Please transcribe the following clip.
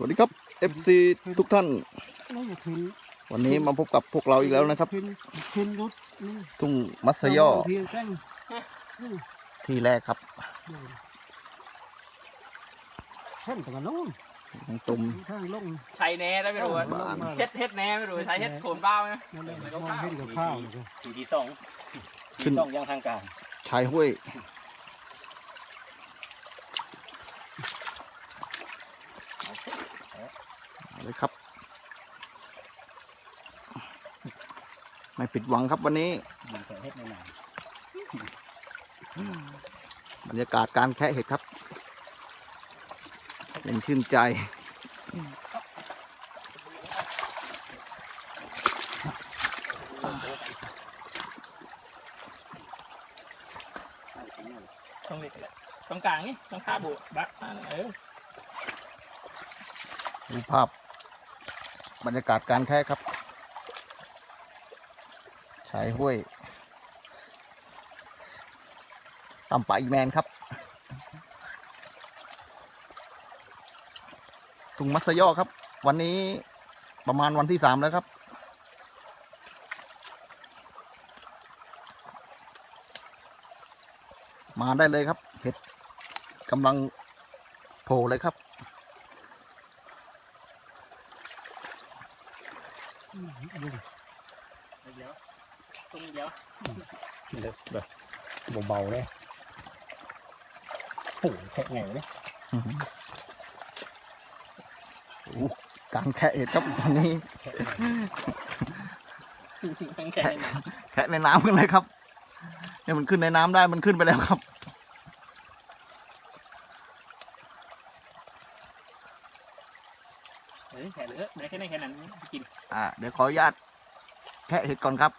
สวัสดีครับ FC ทุกท่านนี่อย่าทิ้งวันนี้มาพบกับพวกเราอีกแล้วนะครับทิ้งทิ้งรถนี่ทุ่งมัสย่อเพียงแค่นี่ที่แรกครับเช่นแต่กันนู้นทางตุ่มข้างลงใช้แหน่ได้ไม่รู้อะบ้านเฮ็ดเฮ็ดแหน่ไม่รู้ใช้เฮ็ดโคนเบ้าไหมนั่นแหละมองเห็นกับข้าวเลยสี่ที่สองขึ้นที่สองยังทางการชายห้วย เอาเลยครับ ไม่ผิดหวังครับวันนี้มันใส่เฮ็ดในหนังบรรยากาศการแคะเห็ดครับเป็นชื่นใจตรงนี้ตรงกลางนี่ตรงขาบุบักนั่นเออดูภาพ บรรยากาศการแค่ครับชายห้วยตำป่าอีแมนครับถุงมัสยอครับ วันนี้ประมาณวันที่สามแล้วครับ มาได้เลยครับเห็ดกำลังโผล่เลยครับ เดี๋ยวตรงเดียวเด็กแบบเบาๆเลยโอ้โหแค่ไงเนี่ยอื้อหือโอ้การแคะเห็ดครับตอนนี้ แค่ทั้งแค่นี้แคะในน้ำกันเลยครับเนี่ยมันขึ้นในน้ำได้มันขึ้นไปแล้วครับ เออแค่เหลือได้แค่ไหนแค่นั้นกิน อ่าเดี๋ยวขออนุญาตแค่เห็ดก่อนครับ